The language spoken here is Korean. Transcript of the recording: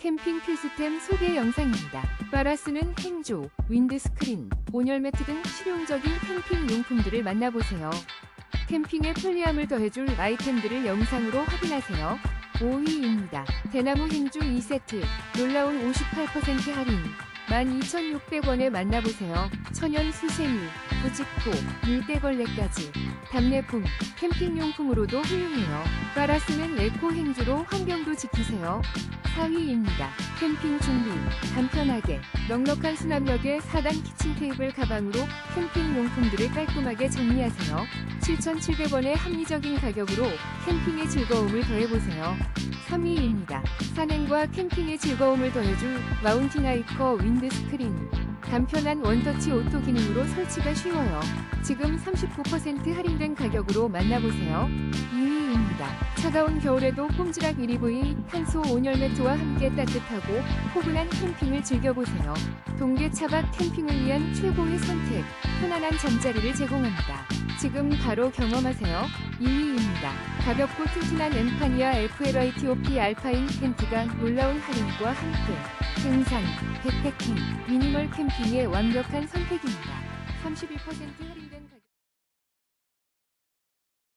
캠핑 필수템 소개 영상입니다. 바라스는 행조, 윈드스크린, 온열 매트 등 실용적인 캠핑 용품들을 만나보세요. 캠핑의 편리함을 더해줄 아이템들을 영상으로 확인하세요. 5위입니다. 대나무 행주 2세트, 놀라운 58% 할인, 12,600원에 만나보세요. 천연 수세미, 부직포, 물때걸레까지. 답례품, 캠핑용품으로도 훌륭해요. 바라스는 에코 행주로 환경도 지키세요. 4위입니다. 캠핑 준비, 간편하게, 넉넉한 수납력의 4단 키친 테이블 가방으로 캠핑 용품들을 깔끔하게 정리하세요. 7,700원의 합리적인 가격으로 캠핑의 즐거움을 더해보세요. 3위입니다. 산행과 캠핑의 즐거움을 더해줄 마운틴 하이커 윈드 스크린. 간편한 원터치 오토 기능으로 설치가 쉬워요. 지금 39% 할인된 가격으로 만나보세요. 2위입니다. 차가운 겨울에도 꼼지락 1EV 탄소 온열 매트와 함께 따뜻하고 포근한 캠핑을 즐겨보세요. 동계 차박 캠핑을 위한 최고의 선택, 편안한 잠자리를 제공합니다. 지금 바로 경험하세요. 2위입니다. 가볍고 튼튼한 엠파니아 FLITOP 알파인 텐트가 놀라운 할인과 함께 등산, 백패킹, 미니멀 캠핑의 완벽한 선택입니다. 31% 할인된 가격